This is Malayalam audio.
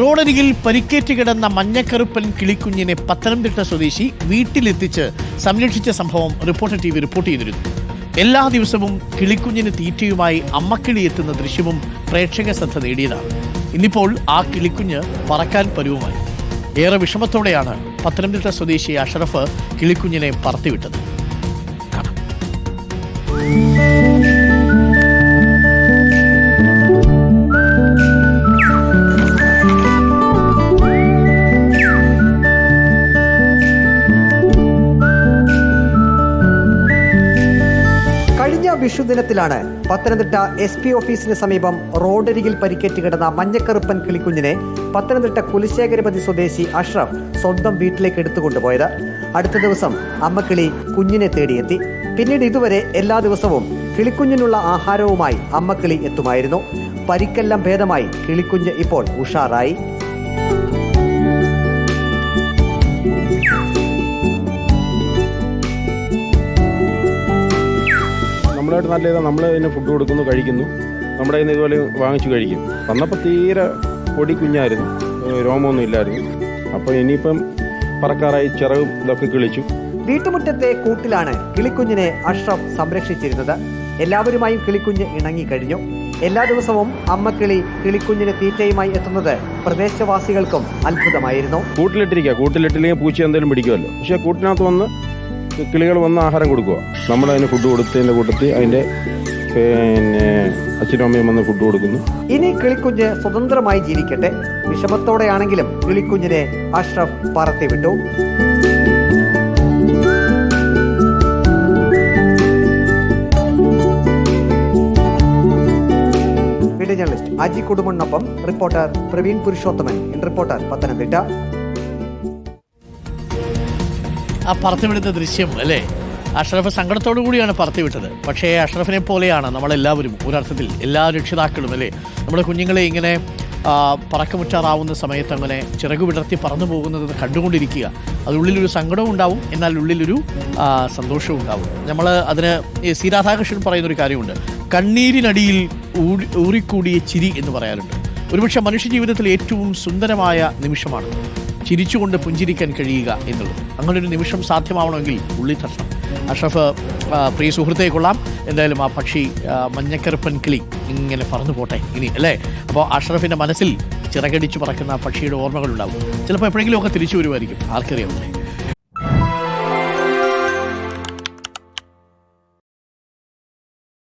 റോഡരികിൽ പരിക്കേറ്റ് കിടന്ന മഞ്ഞക്കറുപ്പൻ കിളിക്കുഞ്ഞിനെ പത്തനംതിട്ട സ്വദേശി വീട്ടിലെത്തിച്ച് സംരക്ഷിച്ച സംഭവം റിപ്പോർട്ടർ ടി വി റിപ്പോർട്ട് ചെയ്തിരുന്നു. എല്ലാ ദിവസവും കിളിക്കുഞ്ഞിന് തീറ്റയുമായി അമ്മക്കിളി എത്തുന്ന ദൃശ്യവും പ്രേക്ഷക ശ്രദ്ധ നേടിയതാണ്. ഇന്നിപ്പോൾ ആ കിളിക്കുഞ്ഞ് പറക്കാൻ പരുവുമായി. ഏറെ വിഷമത്തോടെയാണ് പത്തനംതിട്ട സ്വദേശി അഷറഫ് കിളിക്കുഞ്ഞിനെ പറത്തിവിട്ടത്. കാണാം വിഷുദിനത്തിലാണ് പത്തനംതിട്ട എസ് പി ഓഫീസിന് സമീപം റോഡരികിൽ പരിക്കേറ്റ് കിടന്ന മഞ്ഞക്കറുപ്പൻ കിളിക്കുഞ്ഞിനെ പത്തനംതിട്ട കുലശേഖരപതി സ്വദേശി അഷ്റഫ് സ്വന്തം വീട്ടിലേക്ക് എടുത്തുകൊണ്ടുപോയത്. അടുത്ത ദിവസം അമ്മക്കിളി കുഞ്ഞിനെ തേടിയെത്തി. പിന്നീട് ഇതുവരെ എല്ലാ ദിവസവും കിളിക്കുഞ്ഞിനുള്ള ആഹാരവുമായി അമ്മക്കിളി എത്തുമായിരുന്നു. പരിക്കെല്ലാം ഭേദമായി കിളിക്കുഞ്ഞ് ഇപ്പോൾ ഉഷാറായി. നമ്മളായിട്ട് നല്ല ഇതാണ് നമ്മൾ അതിന് ഫുഡ് കൊടുക്കുന്നു കഴിക്കുന്നു. നമ്മുടെ കയ്യിൽ നിന്ന് ഇതുപോലെ വാങ്ങിച്ചു കഴിക്കും. വന്നപ്പോൾ തീരെ പൊടി കുഞ്ഞായിരുന്നു. രോമമൊന്നും ഇല്ലായിരുന്നു. അപ്പോൾ ഇനിയിപ്പം പറക്കാറായി ചിറകും ഇതൊക്കെ കിളിച്ചു. വീട്ടുമുറ്റത്തെ കൂട്ടിലാണ് കിളിക്കുഞ്ഞിനെ അഷ്റഫ് സംരക്ഷിച്ചിരുന്നത്. എല്ലാവരുമായും കിളിക്കുഞ്ഞ് ഇണങ്ങിക്കഴിഞ്ഞു എല്ലാ ദിവസവും അമ്മക്കിളി കിളിക്കുഞ്ഞിന് തീറ്റയുമായി എത്തുന്നത് പ്രദേശവാസികൾക്കും അത്ഭുതമായിരുന്നു. കൂട്ടിലിട്ടിരിക്കുക കൂട്ടിലിട്ടില്ലെങ്കിൽ പൂച്ച എന്തെങ്കിലും പിടിക്കുമല്ലോ. പക്ഷേ കൂട്ടിനകത്ത് വന്ന് കിളികൾ വന്ന് ആഹാരം കൊടുക്കുക. നമ്മൾ അതിന് ഫുഡ് കൊടുത്തതിന്റെ കൂട്ടത്തിൽ അതിന്റെ പിന്നെ അച്ഛനും അമ്മയും വന്ന് ഫുഡ് കൊടുക്കുന്നു. ഇനി കിളിക്കുഞ്ഞ് സ്വതന്ത്രമായി ജീവിക്കട്ടെ. വിഷമത്തോടെയാണെങ്കിലും കിളിക്കുഞ്ഞിനെ അഷ്റഫ് പറത്തി വിട്ടു. Aji കുടുംബനൊപ്പം reporter Praveen Purushothaman in reporter Pathanamthitta. ആ പറത്തിവിടുന്ന ദൃശ്യം അല്ലേ? അഷ്റഫ് സങ്കടത്തോടു കൂടിയാണ് പറത്തിവിട്ടത്. പക്ഷേ അഷ്റഫിനെ പോലെയാണ് നമ്മളെല്ലാവരും ഒരർത്ഥത്തിൽ എല്ലാ രക്ഷിതാക്കളും അല്ലേ? നമ്മുടെ കുഞ്ഞുങ്ങളെ ഇങ്ങനെ പറക്കമുറ്റാറാവുന്ന സമയത്ത് അങ്ങനെ ചിറകു വിടർത്തി പറന്നു പോകുന്നത് കണ്ടുകൊണ്ടിരിക്കുക. അതുള്ളിലൊരു സങ്കടവും ഉണ്ടാവും എന്നാൽ ഉള്ളിലൊരു സന്തോഷവും ഉണ്ടാവും. നമ്മൾ അതിന് സി രാധാകൃഷ്ണൻ പറയുന്നൊരു കാര്യമുണ്ട്. കണ്ണീരിനടിയിൽ ഊറിക്കൂടിയ ചിരി എന്ന് പറയാറുണ്ട്. ഒരുപക്ഷെ മനുഷ്യ ജീവിതത്തിൽ ഏറ്റവും സുന്ദരമായ നിമിഷമാണ് ചിരിച്ചുകൊണ്ട് പുഞ്ചിരിക്കാൻ കഴിയുക എന്നുള്ളത്. അങ്ങനെ ഒരു നിമിഷം സാധ്യമാവണമെങ്കിൽ ഉള്ളി തട്ടണം. അഷ്റഫ് ആ, പ്രിയ സുഹൃത്തെ കൊള്ളാം. എന്തായാലും ആ പക്ഷി മഞ്ഞക്കറുപ്പൻ കിളി ഇങ്ങനെ പറന്നു പോട്ടെ ഇനി അല്ലേ? അപ്പോൾ അഷറഫിന്റെ മനസ്സിൽ ചിറകടിച്ചു പറക്കുന്ന പക്ഷിയുടെ ഓർമ്മകളുണ്ടാവും. ചിലപ്പോൾ എപ്പോഴെങ്കിലുമൊക്കെ തിരിച്ചു വരുമായിരിക്കും. ആർക്കറിയാമല്ലേ